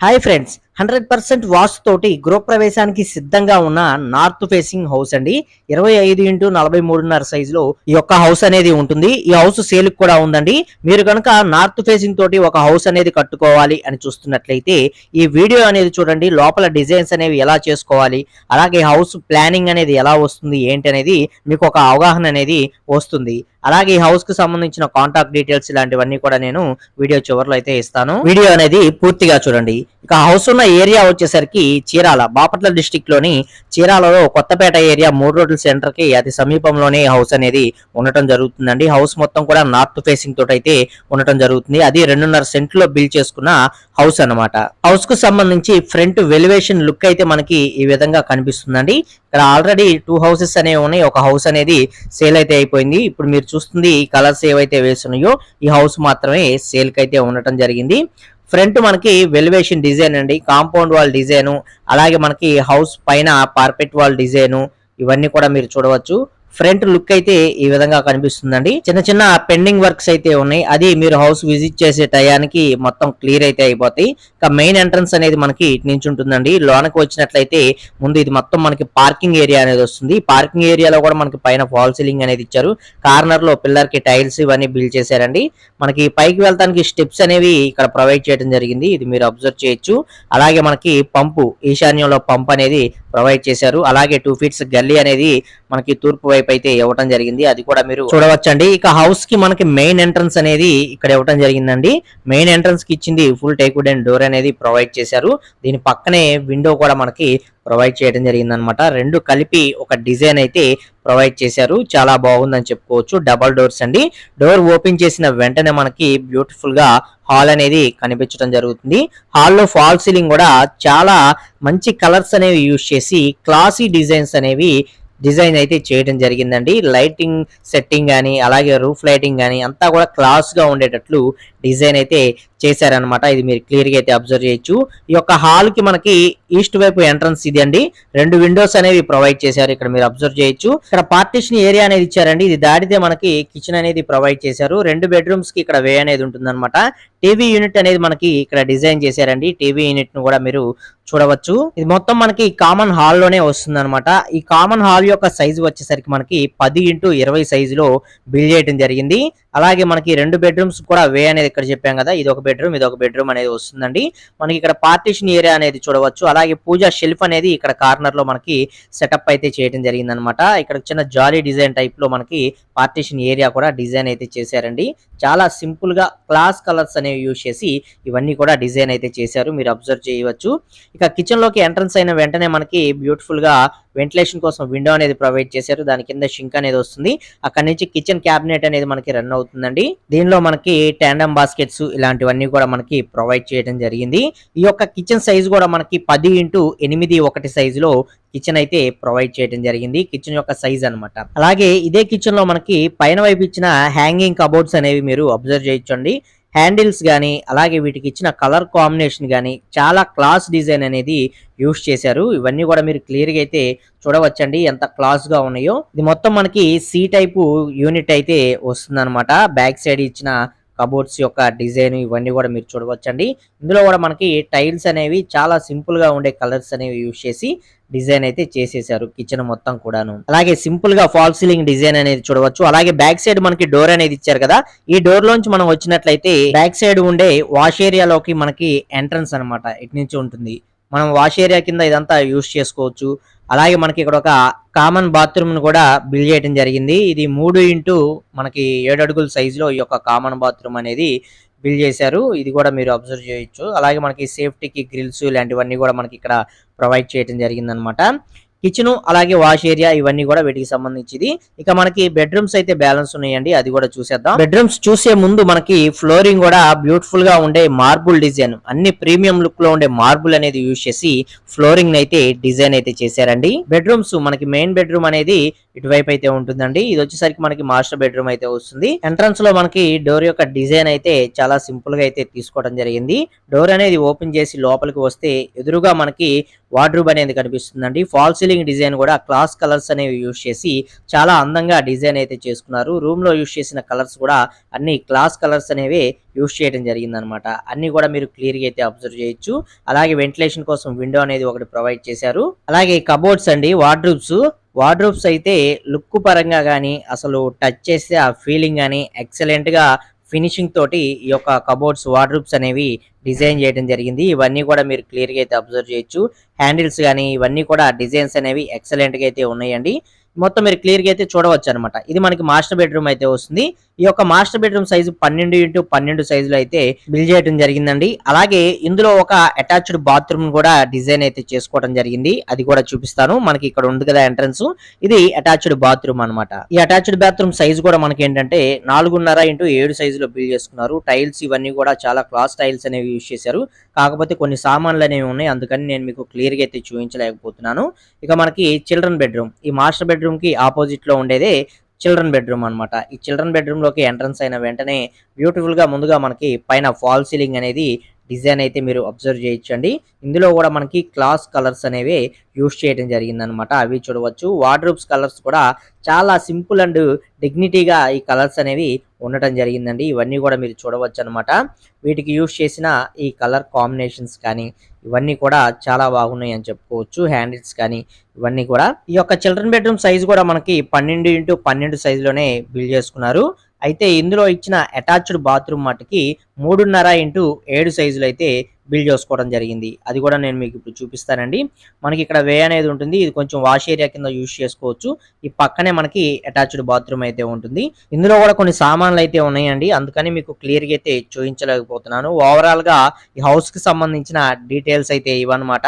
Hi friends, hundred percent vastu తోటి గృహప్రవేశానికి సిద్ధంగా ఉన్న నార్త్ ఫేసింగ్ హౌస్ అండి. ఇరవై ఐదు ఇంటూ నలభై మూడున్నర సైజ్లో ఈ యొక్క హౌస్ అనేది ఉంటుంది. ఈ హౌస్ సేల్ కూడా ఉందండి. మీరు కనుక నార్త్ ఫేసింగ్ తోటి ఒక హౌస్ అనేది కట్టుకోవాలి అని చూస్తున్నట్లయితే ఈ వీడియో అనేది చూడండి. లోపల డిజైన్స్ అనేవి ఎలా చేసుకోవాలి అలాగే హౌస్ ప్లానింగ్ అనేది ఎలా వస్తుంది ఏంటి అనేది మీకు ఒక అవగాహన అనేది వస్తుంది. అలాగే ఈ హౌస్కు సంబంధించిన కాంటాక్ట్ డీటెయిల్స్ ఇలాంటివన్నీ కూడా నేను వీడియో చివరిలో అయితే ఇస్తాను. వీడియో అనేది పూర్తిగా చూడండి. ఇక హౌస్ ఉన్న ఏరియా వచ్చేసరికి చీరాల. బాపట్ల డిస్టిక్లోని చీరాలలో కొత్తపేట ఏరియా మూడు రోడ్ల సెంటర్కి అతి సమీపంలోనే హౌస్ అనేది ఉండటం జరుగుతుందండి. హౌస్ మొత్తం కూడా నార్త్ ఫేసింగ్ తోటి అయితే ఉండటం జరుగుతుంది. అది రెండున్నర సెంట్లో బిల్డ్ చేసుకున్న హౌస్ అన్నమాట. హౌస్కు సంబంధించి ఫ్రంట్ వెలివేషన్ లుక్ అయితే మనకి ఈ విధంగా కనిపిస్తుందండి. ఇక్కడ ఆల్రెడీ టూ హౌసెస్ అనేవి ఉన్నాయి. ఒక హౌస్ అనేది సేల్ అయితే అయిపోయింది. ఇప్పుడు మీరు చూస్తుంది ఈ కలర్స్ ఏవైతే వేస్తున్నాయో ఈ హౌస్ మాత్రమే సేల్కి అయితే ఉండటం జరిగింది. ఫ్రంట్ మనకి వెలివేషన్ డిజైన్ అండి కాంపౌండ్ వాల్ డిజైను అలాగే మనకి హౌస్ పైన పార్పెట్ వాల్ డిజైను ఇవన్నీ కూడా మీరు చూడవచ్చు. ఫ్రంట్ లుక్ అయితే ఈ విధంగా కనిపిస్తుందండి. చిన్న చిన్న పెండింగ్ వర్క్స్ అయితే ఉన్నాయి. అది మీరు హౌస్ విజిట్ చేసే టయానికి మొత్తం క్లియర్ అయితే అయిపోతాయి. ఇక మెయిన్ ఎంట్రన్స్ అనేది మనకి ఇటు నుంచి ఉంటుందండి. లోనకి వచ్చినట్లయితే ముందు ఇది మొత్తం మనకి పార్కింగ్ ఏరియా అనేది వస్తుంది. పార్కింగ్ ఏరియాలో కూడా మనకి పైన ఫాల్ సీలింగ్ అనేది ఇచ్చారు. కార్నర్లో పిల్లర్కి టైల్స్ ఇవన్నీ బిల్డ్ చేశారండి. మనకి పైకి వెళ్తానికి స్టెప్స్ అనేవి ఇక్కడ ప్రొవైడ్ చేయడం జరిగింది. ఇది మీరు అబ్జర్వ్ చేయొచ్చు. అలాగే మనకి పంపు ఈశాన్యంలో పంప్ అనేది ప్రొవైడ్ చేశారు. అలాగే టూ ఫీట్స్ గల్లీ అనేది మనకి తూర్పు వైపు అయితే ఇవ్వటం జరిగింది. అది కూడా మీరు చూడవచ్చండి. ఇక హౌస్కి మనకి మెయిన్ ఎంట్రన్స్ అనేది ఇక్కడ ఇవ్వటం జరిగిందండి. మెయిన్ ఎంట్రన్స్కి ఇచ్చింది ఫుల్ టేక్వుడ్ అండ్ డోర్ అనేది ప్రొవైడ్ చేశారు. దీని పక్కనే విండో కూడా మనకి ప్రొవైడ్ చేయడం జరిగింది అనమాట రెండు కలిపి ఒక డిజైన్ అయితే ప్రొవైడ్ చేశారు. చాలా బాగుందని చెప్పుకోవచ్చు. డబల్ డోర్స్ అండి. డోర్ ఓపెన్ చేసిన వెంటనే మనకి బ్యూటిఫుల్గా హాల్ అనేది కనిపించడం జరుగుతుంది. హాల్లో ఫాల్ సీలింగ్ కూడా చాలా మంచి కలర్స్ అనేవి యూజ్ చేసి క్లాసీ డిజైన్స్ అనేవి డిజైన్ అయితే చేయడం జరిగిందండి. లైటింగ్ సెట్టింగ్ కానీ అలాగే రూఫ్ లైటింగ్ కానీ అంతా కూడా క్లాస్గా ఉండేటట్లు డిజైన్ అయితే చేశారనమాట ఇది మీరు క్లియర్గా అయితే అబ్జర్వ్ చేయొచ్చు. ఈ యొక్క హాల్కి మనకి ఈస్ట్ వైపు ఎంట్రన్స్ ఇది అండి. రెండు విండోస్ అనేవి ప్రొవైడ్ చేశారు. ఇక్కడ మీరు అబ్జర్వ్ చేయొచ్చు. ఇక్కడ పార్టీషన్ ఏరియా అనేది ఇచ్చారండి. ఇది దాటితే మనకి కిచెన్ అనేది ప్రొవైడ్ చేశారు. రెండు బెడ్రూమ్స్కి ఇక్కడ వే అనేది ఉంటుందన్నమాట. టీవీ యూనిట్ అనేది మనకి ఇక్కడ డిజైన్ చేశారండి. టీవీ యూనిట్ను కూడా మీరు చూడవచ్చు. ఇది మొత్తం మనకి కామన్ హాల్లోనే వస్తుంది అనమాట ఈ కామన్ హాల్ యొక్క సైజు వచ్చేసరికి మనకి పది ఇంటూ ఇరవై సైజులో బిల్డ్ చేయడం జరిగింది. అలాగే మనకి రెండు బెడ్రూమ్స్ కూడా వే అనేది ఇక్కడ చెప్పాం కదా ఇది ఒక బెడ్రూమ్ ఇది ఒక బెడ్రూమ్ అనేది వస్తుందండి. మనకి ఇక్కడ పార్టీషన్ ఏరియా అనేది చూడవచ్చు. అలాగే పూజా షెల్ఫ్ అనేది ఇక్కడ కార్నర్లో మనకి సెటప్ అయితే చేయడం జరిగింది అనమాట ఇక్కడ చిన్న జాలీ డిజైన్ టైప్లో మనకి పార్టీషన్ ఏరియా కూడా డిజైన్ అయితే చేశారండి. చాలా సింపుల్గా క్లాస్ కలర్స్ అనేవి యూజ్ చేసి ఇవన్నీ కూడా డిజైన్ అయితే చేశారు. మీరు అబ్జర్వ్ చేయవచ్చు. ఇక కిచెన్లోకి ఎంట్రన్స్ అయిన వెంటనే మనకి బ్యూటిఫుల్గా వెంటిలేషన్ కోసం విండో అనేది ప్రొవైడ్ చేశారు. దాని కింద షింక్ అనేది వస్తుంది. అక్కడ నుంచి కిచెన్ క్యాబినెట్ అనేది మనకి రన్ అవుతుందండి. దీనిలో మనకి ట్యాండమ్ బాస్కెట్స్ ఇలాంటివన్నీ కూడా మనకి ప్రొవైడ్ చేయడం జరిగింది. ఈ యొక్క కిచెన్ సైజ్ కూడా మనకి పది ఇంటూ ఎనిమిది ఒకటి సైజులో కిచెన్ అయితే ప్రొవైడ్ చేయడం జరిగింది. కిచెన్ యొక్క సైజ్ అన్నమాట. అలాగే ఇదే కిచెన్లో మనకి పైన వైపు ఇచ్చిన హ్యాంగింగ్ కబోర్డ్స్ అనేవి మీరు అబ్జర్వ్ చేయొచ్చండి. హ్యాండిల్స్ కానీ అలాగే వీటికి ఇచ్చిన కలర్ కాంబినేషన్ కానీ చాలా క్లాస్ డిజైన్ అనేది యూస్ చేశారు. ఇవన్నీ కూడా మీరు క్లియర్గా అయితే చూడవచ్చండి ఎంత క్లాస్గా ఉన్నాయో. ఇది మొత్తం మనకి సి టైపు యూనిట్ అయితే వస్తుంది బ్యాక్ సైడ్ ఇచ్చిన కబోర్డ్స్ యొక్క డిజైన్ ఇవన్నీ కూడా మీరు చూడవచ్చండి. ఇందులో కూడా మనకి టైల్స్ అనేవి చాలా సింపుల్గా ఉండే కలర్స్ అనేవి యూస్ చేసి డిజైన్ అయితే చేసేసారు కిచెన్ మొత్తం కూడాను. అలాగే సింపుల్గా ఫాల్ సీలింగ్ డిజైన్ అనేది చూడవచ్చు. అలాగే బ్యాక్ సైడ్ మనకి డోర్ అనేది ఇచ్చారు కదా ఈ డోర్ లోంచి మనం వచ్చినట్లయితే బ్యాక్ సైడ్ ఉండే వాష్ ఏరియాలోకి మనకి ఎంట్రన్స్ అన్నమాట ఇటు నుంచి ఉంటుంది. మనం వాష్ ఏరియా కింద ఇదంతా యూస్ చేసుకోవచ్చు. అలాగే మనకి ఇక్కడ ఒక కామన్ బాత్రూమ్ను కూడా బిల్డ్ చేయడం జరిగింది. ఇది మూడు ఇంటూ మనకి ఏడు అడుగుల సైజులో ఈ యొక్క కామన్ బాత్రూమ్ అనేది బిల్డ్ చేశారు. ఇది కూడా మీరు అబ్జర్వ్ చేయొచ్చు. అలాగే మనకి సేఫ్టీకి గ్రిల్స్ ఇలాంటివన్నీ కూడా మనకి ఇక్కడ ప్రొవైడ్ చేయడం జరిగిందనమాట. కిచెన్ అలాగే వాష్ ఏరియా ఇవన్నీ కూడా వీటికి సంబంధించింది. ఇక మనకి బెడ్రూమ్స్ అయితే బ్యాలెన్స్ ఉన్నాయండి అది కూడా చూసేద్దాం. బెడ్రూమ్స్ చూసే ముందు మనకి ఫ్లోరింగ్ కూడా బ్యూటిఫుల్గా ఉండే మార్బుల్ డిజైన్ అన్ని ప్రీమియం లుక్లో ఉండే మార్బుల్ అనేది యూజ్ చేసి ఫ్లోరింగ్ అయితే డిజైన్ అయితే చేశారండి. బెడ్రూమ్స్ మనకి మెయిన్ బెడ్రూమ్ అనేది ఇటువైపు అయితే ఉంటుందండి. ఇది వచ్చేసరికి మనకి మాస్టర్ బెడ్రూమ్ అయితే వస్తుంది. ఎంట్రన్స్లో మనకి డోర్ యొక్క డిజైన్ అయితే చాలా సింపుల్గా అయితే తీసుకోవడం జరిగింది. డోర్ అనేది ఓపెన్ చేసి లోపలికి వస్తే ఎదురుగా మనకి వార్డ్రూబ్ అనేది కనిపిస్తుందండి. ఫాల్స్ సీలింగ్ డిజైన్ కూడా క్లాస్ కలర్స్ అనేవి యూజ్ చేసి చాలా అందంగా డిజైన్ అయితే చేసుకున్నారు. రూమ్లో యూజ్ చేసిన కలర్స్ కూడా అన్ని క్లాస్ కలర్స్ అనేవి యూజ్ చేయడం జరిగింది అనమాట అన్ని కూడా మీరు క్లియర్గా అయితే అబ్జర్వ్ చేయొచ్చు. అలాగే వెంటిలేషన్ కోసం విండో అనేది ఒకటి ప్రొవైడ్ చేశారు. అలాగే కబోర్డ్స్ అండి వార్డ్రూప్స్ వార్డ్రూబ్స్ అయితే లుక్ పరంగా కానీ అసలు టచ్ చేస్తే ఆ ఫీలింగ్ కానీ ఎక్సలెంట్గా ఫినిషింగ్ తోటి ఈ యొక్క కబోర్డ్స్ వార్డ్రూబ్స్ అనేవి డిజైన్ చేయడం జరిగింది. ఇవన్నీ కూడా మీరు క్లియర్గా అయితే అబ్జర్వ్ చేయొచ్చు. హ్యాండిల్స్ కానీ ఇవన్నీ కూడా డిజైన్స్ అనేవి ఎక్సలెంట్గా అయితే ఉన్నాయండి. మొత్తం మీరు క్లియర్గా అయితే చూడవచ్చు అనమాట ఇది మనకి మాస్టర్ బెడ్రూమ్ అయితే వస్తుంది. ఈ యొక్క మాస్టర్ బెడ్రూమ్ సైజు పన్నెండు ఇంటూ పన్నెండు సైజులో అయితే బిల్డ్ చేయడం జరిగిందండి. అలాగే ఇందులో ఒక అటాచ్డ్ బాత్రూమ్ కూడా డిజైన్ అయితే చేసుకోవడం జరిగింది. అది కూడా చూపిస్తాను. మనకి ఇక్కడ ఉంది కదా ఎంట్రన్స్ ఇది అటాచ్డ్ బాత్రూమ్ అన్నమాట ఈ అటాచ్డ్ బాత్రూమ్ సైజ్ కూడా మనకి ఏంటంటే నాలుగున్నర ఇంటూ ఏడు సైజులో బిల్డ్ చేసుకున్నారు. టైల్స్ ఇవన్నీ కూడా చాలా క్లాస్ టైల్స్ అనేవి యూజ్ చేశారు. కాకపోతే కొన్ని సామాన్లు అనేవి ఉన్నాయి. అందుకని నేను మీకు క్లియర్గా అయితే చూపించలేకపోతున్నాను. ఇక మనకి చిల్డ్రన్ బెడ్రూమ్ ఈ మాస్టర్ బెడ్రూమ్ కి ఆపోజిట్లో ఉండేదే చిల్డ్రన్ బెడ్రూమ్ అన్నమాట. ఈ చిల్డ్రన్ బెడ్రూమ్లోకి ఎంట్రన్స్ అయిన వెంటనే బ్యూటిఫుల్గా ముందుగా మనకి పైన ఫాల్ సీలింగ్ అనేది డిజైన్ అయితే మీరు అబ్జర్వ్ చేయొచ్చండి. ఇందులో కూడా మనకి క్లాస్ కలర్స్ అనేవి యూస్ చేయడం జరిగింది అనమాట అవి చూడవచ్చు. వార్డ్రూబ్స్ కలర్స్ కూడా చాలా సింపుల్ అండ్ డిగ్నిటీగా ఈ కలర్స్ అనేవి ఉండటం జరిగిందండి. ఇవన్నీ కూడా మీరు చూడవచ్చు అనమాట వీటికి యూస్ చేసిన ఈ కలర్ కాంబినేషన్స్ కానీ ఇవన్నీ కూడా చాలా బాగున్నాయి అని చెప్పుకోవచ్చు. హ్యాండిల్స్ కానీ ఇవన్నీ కూడా. ఈ యొక్క చిల్డ్రన్ బెడ్రూమ్ సైజ్ కూడా మనకి పన్నెండు ఇంటూ పన్నెండు సైజులోనే బిల్డ్ చేసుకున్నారు. అయితే ఇందులో ఇచ్చిన అటాచ్డ్ బాత్రూమ్ మటుకి మూడున్నర ఇంటూ ఏడు సైజులు అయితే బిల్డ్ చేసుకోవడం జరిగింది. అది కూడా నేను మీకు ఇప్పుడు చూపిస్తానండి. మనకి ఇక్కడ వే అనేది ఉంటుంది. ఇది కొంచెం వాష్ ఏరియా కింద యూస్ చేసుకోవచ్చు. ఈ పక్కనే మనకి అటాచ్డ్ బాత్రూమ్ అయితే ఉంటుంది. ఇందులో కూడా కొన్ని సామాన్లు అయితే ఉన్నాయండి. అందుకని మీకు క్లియర్గా అయితే చూపించలేకపోతున్నాను. ఓవరాల్గా ఈ హౌస్కి సంబంధించిన డీటెయిల్స్ అయితే ఇవన్నమాట.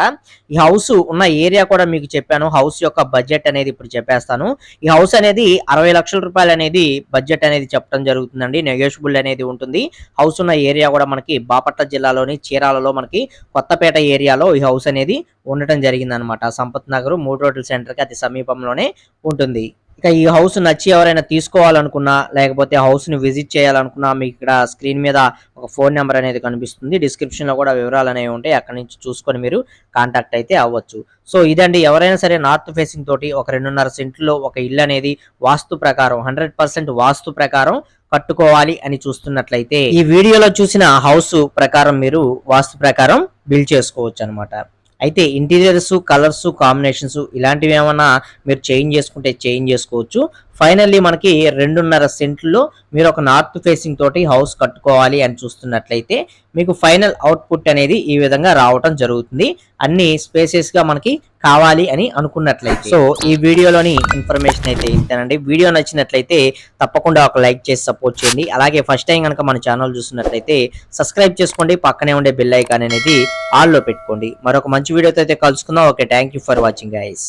ఈ హౌస్ ఉన్న ఏరియా కూడా మీకు చెప్పాను. హౌస్ యొక్క బడ్జెట్ అనేది ఇప్పుడు చెప్పేస్తాను. ఈ హౌస్ అనేది అరవై లక్షల రూపాయలు అనేది బడ్జెట్ అనేది చెప్పడం జరుగుతుందండి. నెగోషియబుల్ అనేది ఉంటుంది. హౌస్ ఉన్న ఏరియా కూడా మనకి బాపట్ల జిల్లాలోని చీరాలలో మనకి కొత్తపేట ఏరియాలో ఈ హౌస్ అనేది ఉండటం జరిగింది అనమాట సంపత్ నగర్ మూడు రోడ్ల సెంటర్కి అతి సమీపంలోనే ఉంటుంది. ఇక ఈ హౌస్ నచ్చి ఎవరైనా తీసుకోవాలనుకున్నా లేకపోతే హౌస్ని విజిట్ చేయాలనుకున్నా మీకు ఇక్కడ స్క్రీన్ మీద ఒక ఫోన్ నెంబర్ అనేది కనిపిస్తుంది. డిస్క్రిప్షన్లో కూడా వివరాలు అనేవి ఉంటాయి. అక్కడ నుంచి చూసుకొని మీరు కాంటాక్ట్ అయితే అవ్వచ్చు. సో ఇదండి. ఎవరైనా సరే నార్త్ ఫేసింగ్ తోటి ఒక రెండున్నర సెంట్లో ఒక ఇల్లు అనేది వాస్తు ప్రకారం హండ్రెడ్ పర్సెంట్ వాస్తు ప్రకారం కట్టుకోవాలి అని చూస్తున్నట్లయితే ఈ వీడియోలో చూసిన హౌస్ ప్రకారం మీరు వాస్తు ప్రకారం బిల్డ్ చేసుకోవచ్చు అనమాట అయితే ఇంటీరియర్స్ కలర్స్ కాంబినేషన్స్ ఇలాంటివి ఏమైనా మీరు చేంజ్ చేసుకుంటే చేంజ్ చేసుకోవచ్చు. ఫైనల్లీ మనకి రెండున్నర సెంట్లో మీరు ఒక నార్త్ ఫేసింగ్ తోటి హౌస్ కట్టుకోవాలి అని చూస్తున్నట్లయితే మీకు ఫైనల్ అవుట్పుట్ అనేది ఈ విధంగా రావటం జరుగుతుంది. అన్ని స్పేసెస్గా మనకి కావాలి అని అనుకున్నట్లయితే. సో ఈ వీడియోలోని ఇన్ఫర్మేషన్ అయితే ఇంతేనండి. వీడియో నచ్చినట్లయితే తప్పకుండా ఒక లైక్ చేసి సపోర్ట్ చేయండి. అలాగే ఫస్ట్ టైం కనుక మన ఛానల్ చూస్తున్నట్లయితే సబ్స్క్రైబ్ చేసుకోండి. పక్కనే ఉండే బెల్ ఐకాన్ అనేది ఆల్లో పెట్టుకోండి. మరొక మంచి వీడియోతో అయితే కలుసుకుందాం. Okay thank you for watching guys